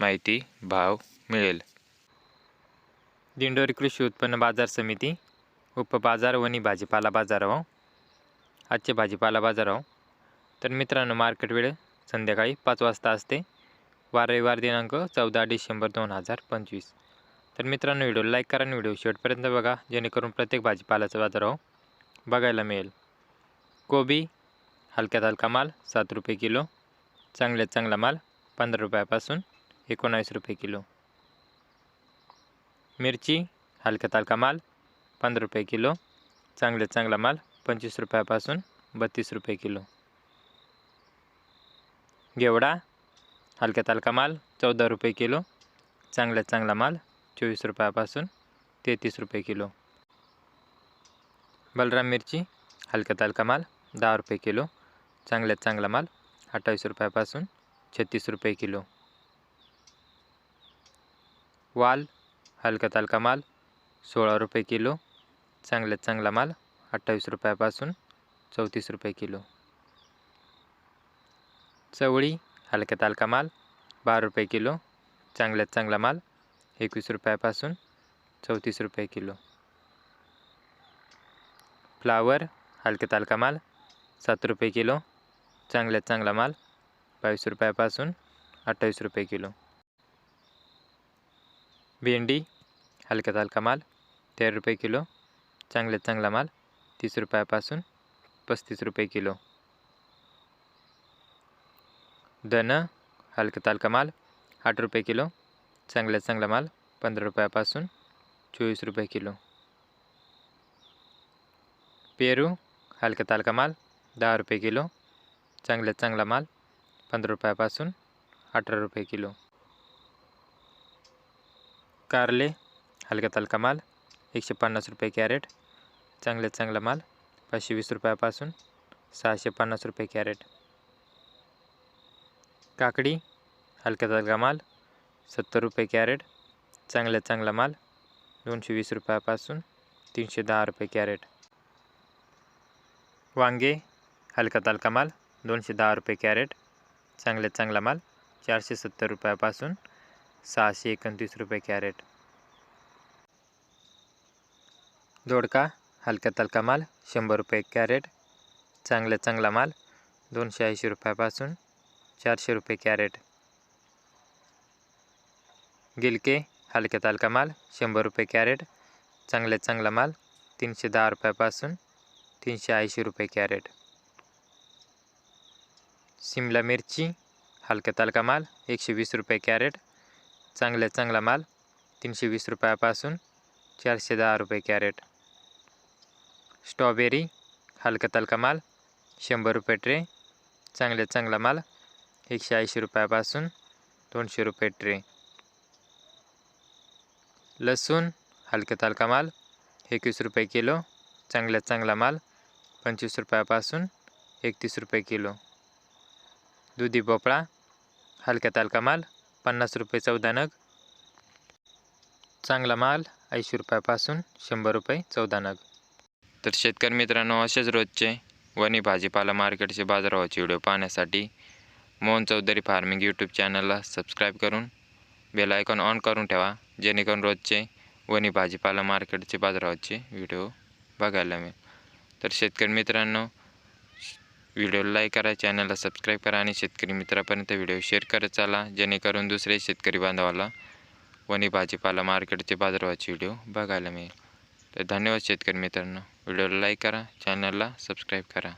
माहिती भाव मिळेल. दिंडोरी कृषी उत्पन्न बाजार समिती उपबाजार वणी भाजीपाला बाजार हो. आजचे भाजीपाला बाजार हो. तर मित्रांनो मार्केट वेळ संध्याकाळी पाच वाजता असते. वार रविवार दिनांक चौदा डिसेंबर दोन हजार पंचवीस. तर मित्रांनो व्हिडिओ लाईक करा आणि व्हिडिओ शेवटपर्यंत बघा जेणेकरून प्रत्येक भाजीपाल्याचा बाजार हो बघायला मिळेल. कोबी हलक्यात हलका माल सात रुपये किलो चांगल्यात चांगला माल पंधरा रुपयापासून एकोणावीस रुपये किलो. मिरची हलका तालका माल पंधरा रुपये किलो. चांगल्यात चांगला माल पंचवीस रुपयापासून बत्तीस रुपये किलो. गेवडा हलका तालका माल चौदा रुपये किलो. चांगल्यात चांगला माल चोवीस रुपयापासून तेहतीस रुपये किलो. बलराम मिरची हलका तालका माल दहा रुपये किलो. चांगल्यात चांगला माल अठ्ठावीस रुपयापासून छत्तीस रुपये किलो. वाल हलका तलका माल सोळा रुपये किलो चांगल्यात चांगला माल अठ्ठावीस रुपयापासून चौतीस रुपये किलो. चवळी हलका तालका माल बारा रुपये किलो चांगल्यात चांगला माल एकवीस रुपयापासून चौतीस रुपये किलो. फ्लावर हलका तालका माल सात रुपये किलो चांगल्यात चांगला माल बावीस रुपयापासून अठ्ठावीस रुपये किलो. भेंडी हलक्यात हलका माल तेरा रुपये किलो चांगल्यात चांगला माल तीस रुपयापासून पस्तीस रुपये किलो. धन हलक्यात हलका माल आठ रुपये किलो चांगल्यात चांगला माल पंधरा रुपयापासून चोवीस रुपये किलो. पेरू हलक्यात हलका माल दहा रुपये किलो चांगल्यात चांगला माल पंधरा रुपयापासून अठरा रुपये किलो. कारले हलका तलका माल एकशे पन्नास रुपये कॅरेट चांगल्यात चांगला माल पाचशे वीस रुपयापासून सहाशे पन्नास रुपये कॅरेट. काकडी हलका तलका माल सत्तर रुपये कॅरेट चांगल्यात चांगला माल दोनशे वीस रुपयापासून तीनशे दहा रुपये कॅरेट. वांगे हलका तलका माल दोनशे दहा रुपये कॅरेट चांगल्यात चांगला माल चारशे सत्तर रुपयापासून सहाशे एकोणतीस रुपये कॅरेट. दोडका हलका तलका माल शंभर रुपये कॅरेट. चांगला चांगला माल दोनशे ऐंशी रुपयापासून चारशे रुपये कॅरेट. गिलके हलका तालका माल शंभर रुपये कॅरेट. चांगला चांगला माल तीनशे दहा रुपयापासून तीनशे ऐंशी रुपये कॅरेट. शिमला मिरची हलका तालका माल एकशे वीस रुपये कॅरेट. चांगल्यात चांगला माल तीनशे वीस रुपयापासून चारशे दहा रुपये कॅरेट. स्ट्रॉबेरी हलका तलका माल शंभर रुपये ट्रे. चांगल्यात चांगला माल एकशे ऐंशी रुपयापासून दोनशे रुपये ट्रे. लसूण हलका तलका माल एकवीस रुपये किलो. चांगल्यात चांगला माल पंचवीस रुपयापासून एकतीस रुपये किलो. दुधी भोपळा हलका तालका माल पन्नास रुपये चौदा नग. चांगला माल ऐंशी रुपयापासून शंभर रुपये चौदा नग. तर शेतकरी मित्रांनो असेच रोजचे वणी भाजीपाला मार्केटचे बाजारभावाचे व्हिडिओ पाहण्यासाठी मोहन चौधरी फार्मिंग यूट्यूब चॅनलला सबस्क्राईब करून बेल आयकॉन ऑन करून ठेवा जेणेकरून रोजचे वणी भाजीपाला मार्केटचे बाजारभावाचे व्हिडिओ बघायला मिळेल. तर शेतकरी मित्रांनो व्हिडिओ लाईक करा चॅनलला सबस्क्राईब करा आणि शेतकरी मित्रापर्यंत व्हिडिओ शेअर करत चाला जेणेकरून दुसरे शेतकरी बांधवाला वणी भाजीपाला मार्केटचे बाजारवाचे व्हिडिओ बघायला मिळेल. तर धन्यवाद शेतकरी मित्रांनो. व्हिडिओला लाईक करा चॅनलला सबस्क्राईब करा.